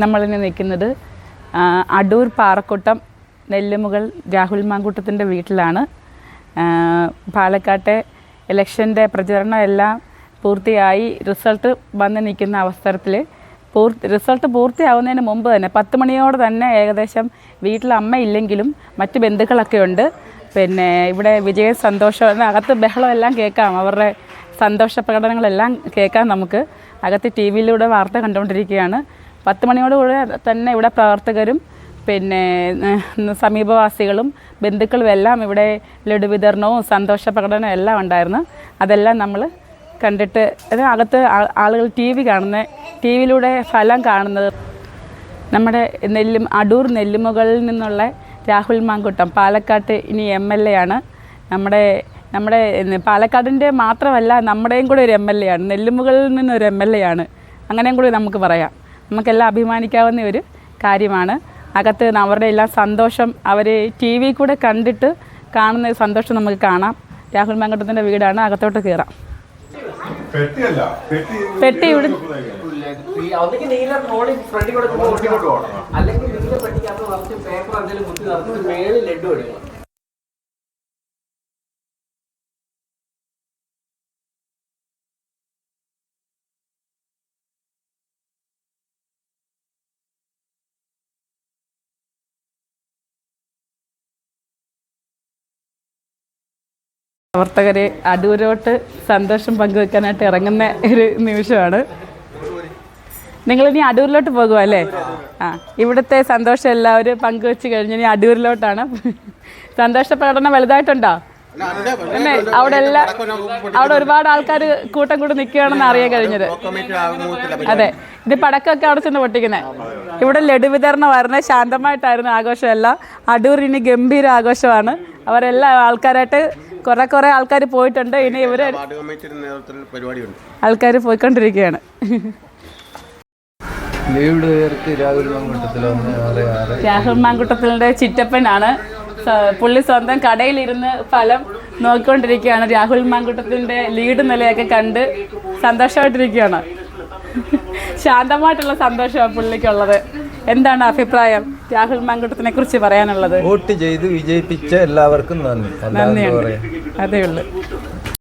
നമ്മളിന്ന് നിൽക്കുന്നത് അടൂർ പാറക്കുട്ടം നെല്ലുമുകൾ രാഹുൽ മാങ്കൂട്ടത്തിന്റെ വീട്ടിലാണ്. പാലക്കാട്ടെ ഇലക്ഷന്റെ പ്രചരണം എല്ലാം പൂർത്തിയായി. റിസൾട്ട് വന്ന് നിൽക്കുന്ന അവസരത്തിൽ പൂർത്തി റിസൾട്ട് പൂർത്തിയാവുന്നതിന് മുമ്പ് തന്നെ പത്ത് മണിയോടെ തന്നെ ഏകദേശം വീട്ടിൽ അമ്മ ഇല്ലെങ്കിലും മറ്റ് ബന്ധുക്കളൊക്കെ ഉണ്ട്. പിന്നെ ഇവിടെ വിജയ സന്തോഷം അകത്ത് ബഹളമെല്ലാം കേൾക്കാം. അവരുടെ സന്തോഷ പ്രകടനങ്ങളെല്ലാം കേൾക്കാം നമുക്ക്. അകത്ത് ടി വിയിലൂടെ വാർത്ത കണ്ടുകൊണ്ടിരിക്കുകയാണ്. പത്ത് മണിയോടുകൂടെ തന്നെ ഇവിടെ പ്രവർത്തകരും പിന്നെ സമീപവാസികളും ബന്ധുക്കളും എല്ലാം ഇവിടെ ലഡു വിതരണവും സന്തോഷ പ്രകടനവും എല്ലാം ഉണ്ടായിരുന്നു. അതെല്ലാം നമ്മൾ കണ്ടിട്ട് അകത്ത് ആളുകൾ ടി വി കാണുന്ന ടി വിയിലൂടെ ഫലം കാണുന്നത്. നമ്മുടെ നെല്ലും അടൂർ നെല്ലുമുകളിൽ നിന്നുള്ള രാഹുൽ മാങ്കുട്ടം പാലക്കാട്ട് ഇനി എം എൽ എ ആണ്. നമ്മുടെ നമ്മുടെ പാലക്കാടിന്റെ മാത്രമല്ല നമ്മുടെയും കൂടെ ഒരു എം എൽ എ ആണ്. നെല്ലുമുകളിൽ നിന്നൊരു എം എൽ എ ആണ്. അങ്ങനെയും കൂടി നമുക്ക് പറയാം. നമുക്കെല്ലാം അഭിമാനിക്കാവുന്ന ഒരു കാര്യമാണ്. അകത്ത് അവരുടെ എല്ലാം സന്തോഷം അവർ ടി വി കൂടെ കണ്ടിട്ട് കാണുന്ന സന്തോഷം നമുക്ക് കാണാം. രാഹുൽ മങ്കട്ടത്തിന്റെ വീടാണ്. അകത്തോട്ട് കയറാം. പെട്ടിയല്ല. പെട്ടി പെട്ടി ഇവിടെ. അല്ലെങ്കിൽ പേപ്പർ എന്തെങ്കിലും കുത്തി മേളിൽ ലഡു എടുക്കണം പ്രവർത്തകരെ അടൂരോട്ട് സന്തോഷം പങ്കുവെക്കാനായിട്ട് ഇറങ്ങുന്ന ഒരു നിമിഷമാണ്. നിങ്ങൾ ഇനി അടൂരിലോട്ട് പോകുക അല്ലേ? ആ ഇവിടുത്തെ സന്തോഷം എല്ലാവരും പങ്കുവെച്ച് കഴിഞ്ഞ് ഇനി അടൂരിലോട്ടാണ്. സന്തോഷ പ്രകടനം വലുതായിട്ടുണ്ടോ? പിന്നെ അവിടെ എല്ലാം അവിടെ ഒരുപാട് ആൾക്കാർ കൂട്ടം കൂടി നിൽക്കുകയാണെന്ന് അറിയാൻ കഴിഞ്ഞത്. അതെ. ഇത് പടക്കമൊക്കെ അവിടെ ചെന്ന് പൊട്ടിക്കുന്നത് ഇവിടെ ലഡു വിതരണമായിരുന്നു ശാന്തമായിട്ടായിരുന്നു ആഘോഷമെല്ലാം. അടൂർ ഇനി ഗംഭീര ആഘോഷമാണ്. അവരെല്ലാം ആൾക്കാരായിട്ട് കുറെ കുറെ ആൾക്കാർ പോയിട്ടുണ്ട്. ഇനി ഇവർ ആൾക്കാർ പോയിക്കൊണ്ടിരിക്കുകയാണ്. രാഹുൽ മാങ്കുട്ടത്തിലെ ചിറ്റപ്പനാണ്. പുള്ളി സ്വന്തം കടയിലിരുന്ന് ഫലം നോക്കിക്കൊണ്ടിരിക്കുകയാണ്. രാഹുൽ മാങ്കുട്ടത്തിന്റെ ലീഡ് നിലയൊക്കെ കണ്ട് സന്തോഷമായിട്ടിരിക്കുകയാണ്. ശാന്തമായിട്ടുള്ള സന്തോഷമാണ് പുള്ളിക്കുള്ളത്. എന്താണ് അഭിപ്രായം? രാഹുൽ മാങ്കുട്ടത്തിനെ കുറിച്ച് പറയാനുള്ളത്. വോട്ട് ചെയ്ത് വിജയിപ്പിച്ച എല്ലാവർക്കും നന്ദി. നന്ദി നന്ദിയുണ്ട്. അതേ ഉള്ളൂ.